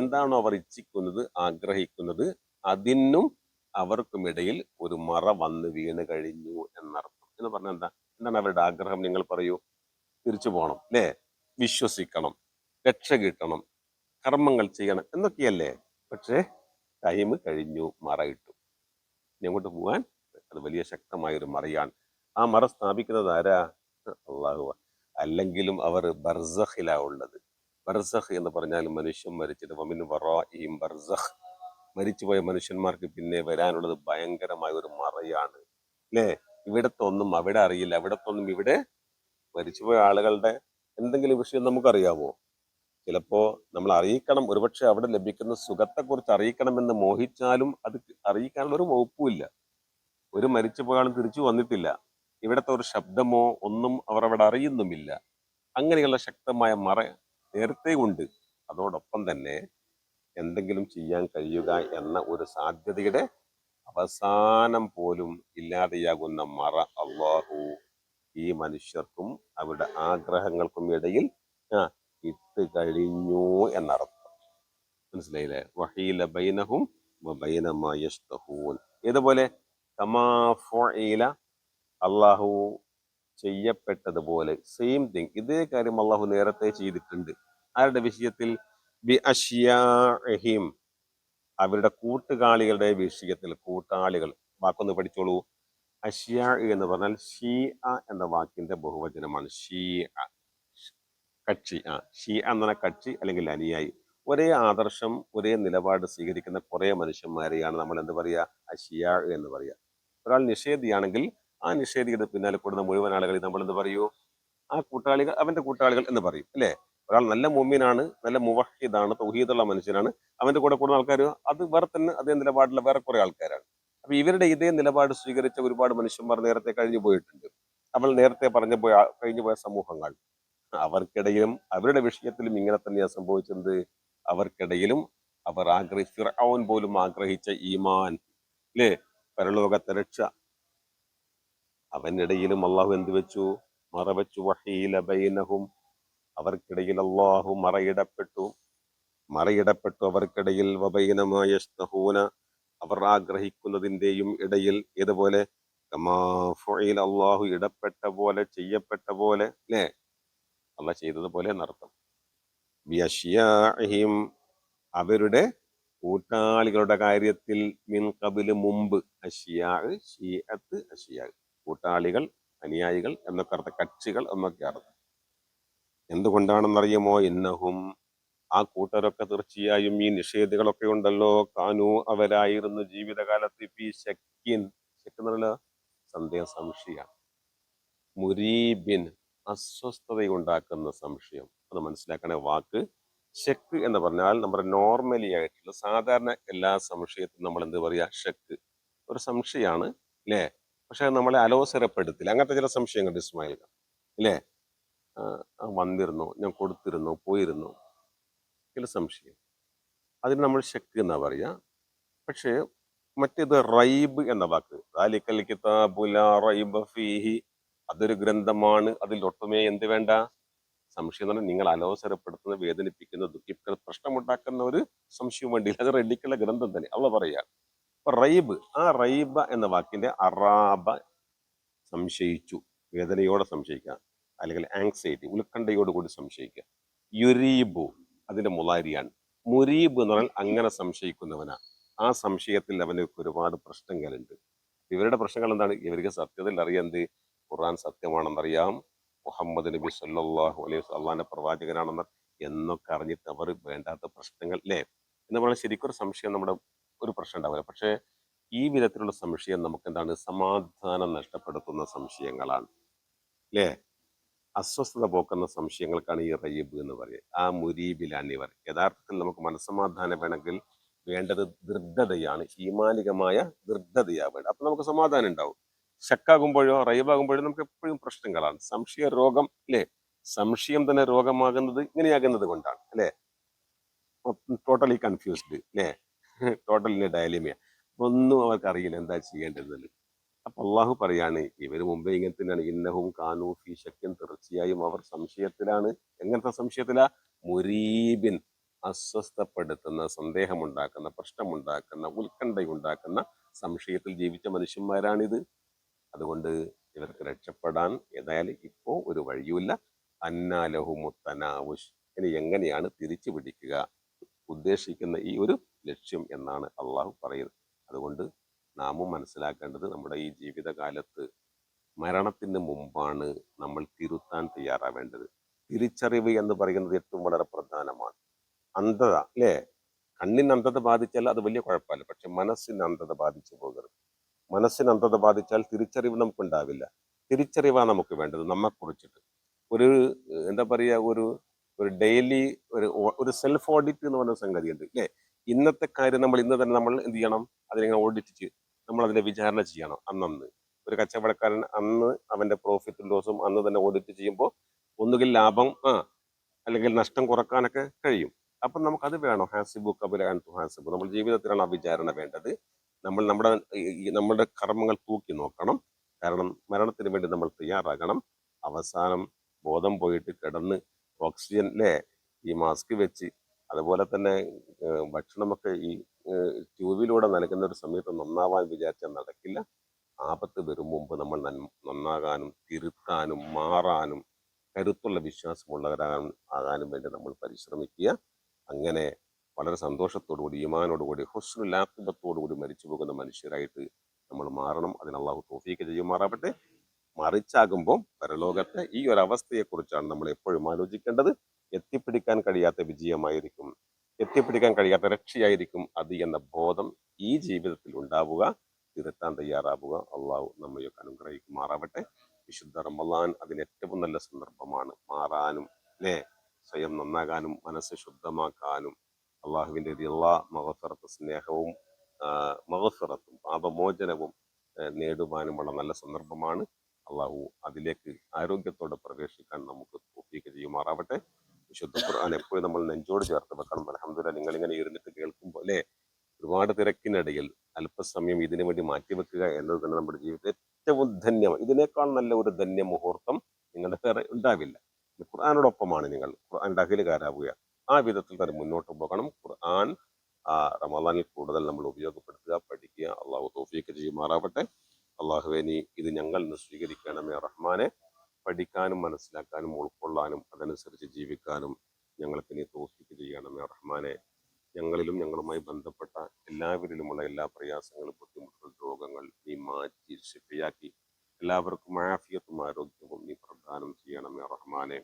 എന്താണോ അവർ ഇച്ഛിക്കുന്നത് ആഗ്രഹിക്കുന്നത് അതിനും അവർക്കുമിടയിൽ ഒരു മറ വന്ന് വീണ് കഴിഞ്ഞു എന്നർത്ഥം. എന്ന് പറഞ്ഞാൽ എന്താ? എന്താണ് അവരുടെ ആഗ്രഹം? നിങ്ങൾ പറയൂ. തിരിച്ചു പോകണം അല്ലേ വിശ്വസിക്കണം രക്ഷ കിട്ടണം കർമ്മങ്ങൾ ചെയ്യണം എന്നൊക്കെയല്ലേ? പക്ഷേ ടൈം കഴിഞ്ഞു മറയിട്ടു ഇനി അങ്ങോട്ട് പോകാൻ അത് വലിയ ശക്തമായ ഒരു മറയാണ്. ആ മറ സ്ഥാപിക്കുന്നത് ആരാ? അള്ളാഹു അല്ലെങ്കിലും അവർ ബർസഖിലാ ഉള്ളത്. ബർസഖ് എന്ന് പറഞ്ഞാൽ മനുഷ്യൻ മരിച്ചിട്ട് വമിൻ വറാഇഹിം ബർസഖ്. മരിച്ചുപോയ മനുഷ്യന്മാർക്ക് പിന്നെ വരാനുള്ളത് ഭയങ്കരമായ ഒരു മറയാണ്. അല്ലേ ഇവിടത്തെ ഒന്നും അവിടെ അറിയില്ല. അവിടത്തെ ഒന്നും ഇവിടെ മരിച്ചുപോയ ആളുകളുടെ എന്തെങ്കിലും വിഷയം നമുക്കറിയാമോ ചിലപ്പോ നമ്മൾ അറിയിക്കണം. ഒരുപക്ഷെ അവിടെ ലഭിക്കുന്ന സുഖത്തെക്കുറിച്ച് അറിയിക്കണമെന്ന് മോഹിച്ചാലും അത് അറിയിക്കാനുള്ള ഒരു വകുപ്പുമില്ല ഒരു മരിച്ചുപോയ ആളും തിരിച്ചു വന്നിട്ടില്ല. ഇവിടുത്തെ ഒരു ശബ്ദമോ ഒന്നും അവർ അവിടെ അറിയുന്നുമില്ല. അങ്ങനെയുള്ള ശക്തമായ മറ നേരത്തെ ഉണ്ട് അതോടൊപ്പം തന്നെ എന്തെങ്കിലും ചെയ്യാൻ കഴിയുക എന്ന ഒരു സാധ്യതയുടെ അവസാനം പോലും ഇല്ലാതെയാകുന്ന മറ അള്ളാഹു ഈ മനുഷ്യർക്കും അവരുടെ ആഗ്രഹങ്ങൾക്കും ഇടയിൽ ആ, ഇട്ട് കഴിഞ്ഞു എന്നർത്ഥം. മനസ്സിലായില്ലേ? വഹീല ബൈനഹും ഇതുപോലെ ഫുഇല അള്ളാഹു ചെയ്യപ്പെട്ടതുപോലെ സെയിം തിങ് ഇതേ കാര്യം അള്ളാഹു നേരത്തെ ചെയ്തിട്ടുണ്ട്. ആരുടെ വിഷയത്തിൽ? ബി അഷ്യാഹിം അവരുടെ കൂട്ടുകാളികളുടെ വിഷയത്തിൽ. കൂട്ടാളികൾ. വാക്കൊന്ന് പഠിച്ചോളൂ. അഷ്യാ എന്ന് പറഞ്ഞാൽ ഷീ എന്ന വാക്കിന്റെ ബഹുവചനമാണ്. ഷീ കക്ഷി. ആ ഷീ എന്ന് പറഞ്ഞ കക്ഷി അല്ലെങ്കിൽ അനുയായി. ഒരേ ആദർശം ഒരേ നിലപാട് സ്വീകരിക്കുന്ന കുറേ മനുഷ്യന്മാരെയാണ് നമ്മൾ എന്ത് പറയുക? അഷിയ എന്ന് പറയുക. ഒരാൾ നിഷേധിയാണെങ്കിൽ ആ നിഷേധിയുടെ പിന്നാലെ കൂടുന്ന മുഴുവൻ ആളുകൾ നമ്മൾ എന്ത് പറയൂ? ആ കൂട്ടാളികൾ അവന്റെ കൂട്ടാളികൾ എന്ന് പറയും അല്ലേ? ഒരാൾ നല്ല മുമ്മിനാണ് നല്ല മുവഹിദാണ് തൗഹീദുള്ള മനുഷ്യനാണ് അവന്റെ കൂടെ കൂടുന്ന ആൾക്കാർ അത് വേറെ തന്നെ അതേ നിലപാടുള്ള വേറെ കുറെ ആൾക്കാരാണ്. അപ്പൊ ഇവരുടെ ഇതേ നിലപാട് സ്വീകരിച്ച ഒരുപാട് മനുഷ്യന്മാർ നേരത്തെ കഴിഞ്ഞു പോയിട്ടുണ്ട്. അവൾ നേരത്തെ പറഞ്ഞു പോയ കഴിഞ്ഞു പോയ സമൂഹങ്ങൾ. അവർക്കിടയിലും അവരുടെ വിഷയത്തിലും ഇങ്ങനെ തന്നെയാണ് സംഭവിച്ചത്. അവർക്കിടയിലും അവർ ആഗ്രഹിച്ച ഫിറഔൻ പോലും ആഗ്രഹിച്ച ഈമാൻ അല്ലേ? പരലോകത്തെ രക്ഷ അവനിടയിലും അള്ളാഹു എന്ത് വെച്ചു? മറവച്ചു. വഹീല ബൈനഹും. അവർക്കിടയിൽ അള്ളാഹു മറയിടപ്പെട്ടു. മറയിടപ്പെട്ടു അവർക്കിടയിൽ. വബൈനമായ സ്നഹൂന അവർ ആഗ്രഹിക്കുന്നതിന്റെയും ഇടയിൽ ഇതുപോലെ അള്ളാഹു ഇടപെട്ട പോലെ ചെയ്യപ്പെട്ട പോലെ അല്ലേ അല്ല ചെയ്തതുപോലെ എന്നർത്ഥം വ്യഷ്യാഹിം അവരുടെ കൂട്ടാളികളുടെ കാര്യത്തിൽ മിൻ കബിൽ മുമ്പ്. അഷിയാ ഷിയത്ത് അഷിയാ. കൂട്ടാളികൾ അനുയായികൾ എന്നൊക്കെ അർത്ഥം കക്ഷികൾ എന്നൊക്കെ അർത്ഥം. എന്തുകൊണ്ടാണെന്നറിയുമോ? ഇന്നഹും ആ കൂട്ടരൊക്കെ തീർച്ചയായും ഈ നിഷേധികളൊക്കെ ഉണ്ടല്ലോ. കാനു അവരായിരുന്നു ജീവിതകാലത്ത് പി ശക്യൻ ശക്ക് സന്ദേഹ സംശയാണ് മുരീബിൻ അസ്വസ്ഥതയുണ്ടാക്കുന്ന സംശയം. അത് മനസ്സിലാക്കണ വാക്ക് ഷെക്ക് എന്ന് പറഞ്ഞാൽ നമ്മുടെ നോർമലി ആയിട്ടുള്ള സാധാരണ എല്ലാ സംശയത്തിനും നമ്മൾ എന്ത് പറയാ? ഷെക്ക് ഒരു സംശയമാണ് അല്ലേ? പക്ഷെ നമ്മളെ അലോസരപ്പെടുത്തില്ല. അങ്ങനത്തെ ചില സംശയങ്ങൾ ആ, ആ വന്നിരുന്നു ഞാൻ കൊടുത്തിരുന്നു പോയിരുന്നു. ചില സംശയം. അതിന് നമ്മൾ ശക്തി എന്നാ പറയാ? പക്ഷേ മറ്റേത് റൈബ് എന്ന വാക്ക്. റൈബ ഫീഹി. അതൊരു ഗ്രന്ഥമാണ് അതിൽ ഒട്ടുമേ എന്ത് വേണ്ട? സംശയം എന്ന് നിങ്ങൾ അലോസരപ്പെടുത്തുന്ന വേദനിപ്പിക്കുന്ന ദുഃഖിപ്പിക്കുന്ന പ്രശ്നമുണ്ടാക്കുന്ന ഒരു സംശയം വേണ്ടിയില്ല. അത് റെഡിക്കുള്ള ഗ്രന്ഥം തന്നെ. അവ പറയാ. അപ്പൊ റൈബ് ആ റൈബ എന്ന വാക്കിന്റെ അറാബ സംശയിച്ചു വേദനയോടെ സംശയിക്കുക അല്ലെങ്കിൽ ആങ്സൈറ്റി ഉത്കണ്ഠയോടുകൂടി സംശയിക്കുക. യുരീബു അതിന്റെ മുലാരിയാണ് മുരീബ് എന്ന് പറഞ്ഞാൽ അങ്ങനെ സംശയിക്കുന്നവനാ. ആ സംശയത്തിൽ അവന് ഒരുപാട് പ്രശ്നങ്ങളുണ്ട്. ഇവരുടെ പ്രശ്നങ്ങൾ എന്താണ്? ഇവർക്ക് സത്യത്തിൽ അറിയാം എന്ത്? ഖുർആൻ സത്യമാണെന്നറിയാം. മുഹമ്മദ് നബി സല്ലാഹു അലൈഹി അള്ളാഹിന്റെ പ്രവാചകനാണെന്ന് എന്നൊക്കെ അറിഞ്ഞിട്ട് അവർ വേണ്ടാത്ത പ്രശ്നങ്ങൾ അല്ലേ എന്ന് പറഞ്ഞാൽ ശരിക്കൊരു സംശയം നമ്മുടെ ഒരു പ്രശ്നം ഉണ്ടാവില്ല. പക്ഷേ ഈ വിധത്തിലുള്ള സംശയം നമുക്ക് എന്താണ് സമാധാനം നഷ്ടപ്പെടുത്തുന്ന സംശയങ്ങളാണ്. അല്ലേ അസ്വസ്ഥത പോക്കുന്ന സംശയങ്ങൾക്കാണ് ഈ റയ്യബ് എന്ന് പറയുക. ആ ഇവർ യഥാർത്ഥത്തിൽ നമുക്ക് മനസ്സമാധാനം വേണമെങ്കിൽ വേണ്ടത് ദൃഢതയാണ്. ഈമാനികമായ ദൃഢതയാണ് വേണ്ടത് അപ്പൊ നമുക്ക് സമാധാനം ഉണ്ടാവും. ശക്കാകുമ്പോഴോ റൈബാകുമ്പോഴോ നമുക്ക് എപ്പോഴും പ്രശ്നങ്ങളാണ്. സംശയ രോഗം അല്ലേ സംശയം തന്നെ രോഗമാകുന്നത് ഇങ്ങനെയാകുന്നത് കൊണ്ടാണ് അല്ലേ ടോട്ടലി കൺഫ്യൂസ്ഡ് അല്ലേ ടോട്ടലി ഡയലിമിയ ഒന്നും അവർക്ക് അറിയില്ല എന്താ ചെയ്യേണ്ടതെന്ന്. അപ്പൊ അള്ളാഹു പറയാണ് ഇവർ മുമ്പേ ഇങ്ങനെ തന്നെയാണ്. ഇന്നഹും കാനു ഫി ശക്യൻ തീർച്ചയായും അവർ സംശയത്തിലാണ്. എങ്ങനത്തെ സംശയത്തിലാ? മുരീബിൻ അസ്വസ്ഥപ്പെടുത്തുന്ന സന്ദേഹമുണ്ടാക്കുന്ന പ്രശ്നമുണ്ടാക്കുന്ന ഉത്കണ്ഠയുണ്ടാക്കുന്ന സംശയത്തിൽ ജീവിച്ച മനുഷ്യന്മാരാണിത്. അതുകൊണ്ട് ഇവർക്ക് രക്ഷപ്പെടാൻ ഏതായാലും ഇപ്പോ ഒരു വഴിയുമില്ല. അന്നാലഹു മുത്തനാവുഷ് ഇനി എങ്ങനെയാണ് തിരിച്ചു പിടിക്കുക ഉദ്ദേശിക്കുന്ന ഈ ഒരു ലക്ഷ്യം എന്നാണ് അള്ളാഹു പറയുന്നത്. അതുകൊണ്ട് നാമും മനസ്സിലാക്കേണ്ടത് നമ്മുടെ ഈ ജീവിതകാലത്ത് മരണത്തിന് മുമ്പാണ് നമ്മൾ തിരുത്താൻ തയ്യാറാവേണ്ടത്. തിരിച്ചറിവ് എന്ന് പറയുന്നത് ഏറ്റവും വളരെ പ്രധാനമാണ്. അന്ധത അല്ലേ? കണ്ണിന് അന്ധത ബാധിച്ചാൽ അത് വലിയ കുഴപ്പമില്ല. പക്ഷെ മനസ്സിന് അന്ധത ബാധിച്ചു പോകരുത്. മനസ്സിന് അന്ധത ബാധിച്ചാൽ തിരിച്ചറിവ് നമുക്കുണ്ടാവില്ല. തിരിച്ചറിവാണ് നമുക്ക് വേണ്ടത് നമ്മെ കുറിച്ചിട്ട് ഒരു എന്താ പറയുക ഒരു ഒരു ഡെയിലി ഒരു ഒരു സെൽഫ് ഓഡിറ്റ് എന്ന് പറയുന്ന സംഗതി ഉണ്ട് അല്ലേ? ഇന്നത്തെ കാര്യം നമ്മൾ ഇന്ന് തന്നെ നമ്മൾ എന്ത് ചെയ്യണം? അതിനെ ഓഡിറ്റ് നമ്മൾ അതിനെ വിചാരണ ചെയ്യണം അന്നന്ന്. ഒരു കച്ചവടക്കാരൻ അന്ന് അവന്റെ പ്രോഫിറ്റും ലോസും അന്ന് തന്നെ ഓഡിറ്റ് ചെയ്യുമ്പോൾ ഒന്നുകിൽ ലാഭം ആ അല്ലെങ്കിൽ നഷ്ടം കുറക്കാനൊക്കെ കഴിയും. അപ്പം നമുക്കത് വേണം. ഹാസിബു കബുല അൻതു ഹാസിബു നമ്മൾ ജീവിതത്തിലാണ് ആ വിചാരണ വേണ്ടത്. നമ്മൾ നമ്മുടെ നമ്മുടെ കർമ്മങ്ങൾ തൂക്കി നോക്കണം. കാരണം മരണത്തിന് വേണ്ടി നമ്മൾ തയ്യാറാകണം. അവസാനം ബോധം പോയിട്ട് കിടന്ന് ഓക്സിജൻ അല്ലേ ഈ മാസ്ക് വെച്ച് അതുപോലെ തന്നെ ഭക്ഷണമൊക്കെ ഈ ട്യൂബിലൂടെ നൽകുന്ന ഒരു സമയത്ത് നന്നാവാൻ വിചാരിച്ചാൽ നടക്കില്ല. ആപത്ത് വരും മുമ്പ് നമ്മൾ നന്നാകാനും തിരുത്താനും മാറാനും കരുത്തുള്ള വിശ്വാസമുള്ളവരാകാനും ആകാനും വേണ്ടി നമ്മൾ പരിശ്രമിക്കുക. അങ്ങനെ വളരെ സന്തോഷത്തോടുകൂടി ഈമാനോടുകൂടി ഹുസ്നുലാക്കിബത്തോടുകൂടി മരിച്ചു പോകുന്ന മനുഷ്യരായിട്ട് നമ്മൾ മാറണം. അതിന് അള്ളാഹു തോഫീക്ക് ചെയ്യുമാറാവട്ടെ. മറിച്ചാകുമ്പോൾ പരലോകത്തെ ഈ ഒരു അവസ്ഥയെക്കുറിച്ചാണ് നമ്മൾ എപ്പോഴും ആലോചിക്കേണ്ടത്. എത്തിപ്പിടിക്കാൻ കഴിയാത്ത വിജയമായിരിക്കും. എത്തിപ്പിടിക്കാൻ കഴിയാത്ത രക്ഷയായിരിക്കും അത് എന്ന ബോധം ഈ ജീവിതത്തിൽ ഉണ്ടാവുക. തിരുത്താൻ തയ്യാറാവുക. അള്ളാഹു നമ്മയൊക്കെ അനുഗ്രഹിക്കുമാറാവട്ടെ. വിശുദ്ധ റമലാൻ അതിന് ഏറ്റവും നല്ല സന്ദർഭമാണ്. മാറാനും അല്ലേ സ്വയം നന്നാകാനും മനസ്സ് ശുദ്ധമാക്കാനും അള്ളാഹുവിന്റെ എല്ലാ മഹഫറത്ത് സ്നേഹവും മഹഫറത്തും പാപമോചനവും നേടുവാനുമുള്ള നല്ല സന്ദർഭമാണ്. അള്ളാഹു അതിലേക്ക് ആരോഗ്യത്തോടെ പ്രവേശിക്കാൻ നമുക്ക് തോഫീക്ക് ചെയ്യുമാറാവട്ടെ. വിശുദ്ധ ഖുർആൻ എപ്പോഴും നമ്മൾ നെഞ്ചോട് ചേർത്ത് വെക്കണം. അലഹമ്മദില്ല നിങ്ങൾ ഇങ്ങനെ ഇരുന്നിട്ട് കേൾക്കുമ്പോൾ അല്ലേ? ഒരുപാട് തിരക്കിനിടയിൽ അല്പസമയം ഇതിനു വേണ്ടി മാറ്റിവെക്കുക എന്നത് തന്നെ നമ്മുടെ ജീവിതത്തിൽ ഏറ്റവും ധന്യം. ഇതിനേക്കാൾ നല്ല ഒരു ധന്യ മുഹൂർത്തം നിങ്ങളുടെ വേറെ ഉണ്ടാവില്ല. ഖുർആാനോടൊപ്പമാണ് നിങ്ങൾ. ഖുർആാന്റെ അഖിലുകാരാവുക ആ വിധത്തിൽ തന്നെ മുന്നോട്ട് പോകണം. ഖുർആൻ ആ റമദാനിൽ കൂടുതൽ നമ്മൾ ഉപയോഗപ്പെടുത്തുക പഠിക്കുക. അള്ളാഹു തോഫിയൊക്കെ ചെയ്യുമാറാവട്ടെ. അള്ളാഹുവേനി ഇത് ഞങ്ങൾ സ്വീകരിക്കണമേ റഹ്മാനെ. പഠിക്കാനും മനസ്സിലാക്കാനും ഉൾക്കൊള്ളാനും അതനുസരിച്ച് ജീവിക്കാനും ഞങ്ങൾക്ക് നീ തോഫിക്ക് ചെയ്യണമേ റഹ്മാനെ ഞങ്ങളിലും ഞങ്ങളുമായി ബന്ധപ്പെട്ട എല്ലാവരിലുമുള്ള എല്ലാ പ്രയാസങ്ങളും ബുദ്ധിമുട്ടുകൾ രോഗങ്ങൾ നീ മാറ്റി ശിഫയാക്കി. എല്ലാവർക്കും ആഫിയത്തും ആരോഗ്യവും നീ പ്രദാനം ചെയ്യണമേ റഹ്മാനെ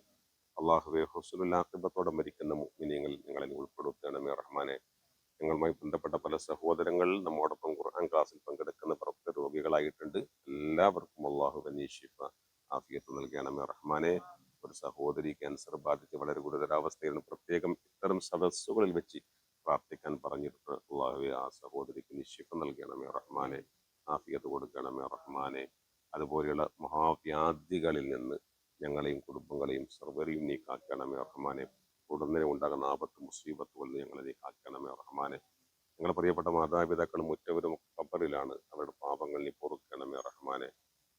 അള്ളാഹുബെ ഹുസുലാഖിബത്തോടെ മരിക്കുന്ന മുഗ്മിനിയങ്ങളിൽ ഞങ്ങളെ ഉൾപ്പെടുത്തണമേ റഹ്മാനെ ഞങ്ങളുമായി ബന്ധപ്പെട്ട പല സഹോദരങ്ങൾ നമ്മോടൊപ്പം ഖുർആൻ ക്ലാസ്സിൽ പങ്കെടുക്കുന്ന പ്രവർത്തക രോഗികളായിട്ടുണ്ട്. എല്ലാവർക്കും അള്ളാഹു നീ ഷിഫ ആഫിയത്ത് നൽകണമേ. റഹ്മാനെ ഒരു സഹോദരി ക്യാൻസർ ബാധിച്ച് വളരെ ഗുരുതരാവസ്ഥയിലാണ് പ്രത്യേകം ഇത്തരം സദസ്സുകളിൽ വെച്ച് പ്രാർത്ഥിക്കാൻ പറഞ്ഞിട്ട് അള്ളാഹുവെ ആ സഹോദരിക്ക് നിശ്ചിപ്പ് നൽകണമേ. റഹ്മാനെ ആഫിയത്ത് കൊടുക്കണമേ. റഹ്മാനെ അതുപോലെയുള്ള മഹാവ്യാധികളിൽ നിന്ന് ഞങ്ങളെയും കുടുംബങ്ങളെയും സർവരെയും നീ കാക്കണമേ റഹ്മാനെ ഉടനെ ഉണ്ടാകുന്ന ആപത്ത് മുസീബത്തുകളിൽ ഞങ്ങളെ നീ കാക്കണമേ റഹ്മാനെ ഞങ്ങളെ പ്രിയപ്പെട്ട മാതാപിതാക്കളും മുറ്റവരും കബറിലാണ് അവരുടെ പാപങ്ങൾ നീ പൊറുക്കണമേ. റഹ്മാനെ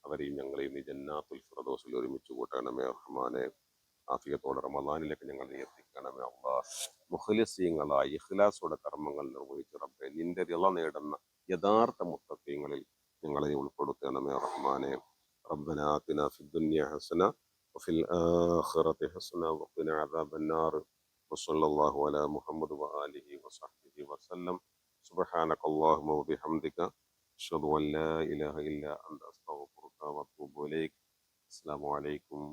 അവരെയും ഞങ്ങളെയും നീ ജന്നാത്തുൽ ഫിറദോസിൽ ഒരുമിച്ച് കൂട്ടണമേ റഹ്മാനെ ആഫിയത്തോടെ റമദാനിലേക്ക് ഞങ്ങൾ നീ എത്തിക്കണമേ അള്ളാ മുഖലിസീങ്ങളായി ഇഖ്ലാസോടെ കർമ്മങ്ങൾ നിർവഹിച്ച് റബ്ബെ നിന്റെ റിള നേടുന്ന യഥാർത്ഥ മുത്തക്കീങ്ങളിൽ ഞങ്ങളെ നീ ഉൾപ്പെടുത്തണമേ റഹ്മാനെ ربنا آتنا في الدنيا حسنة وفي الآخرة حسنة وقنا عذاب النار وصلى الله على محمد وآله وصحبه وسلم سبحانك اللهم وبحمدك أشهد أن لا إله إلا أنت أستغفرك മക്ബൂബ് അലൈക്കും അസ്സാം വലൈക്കും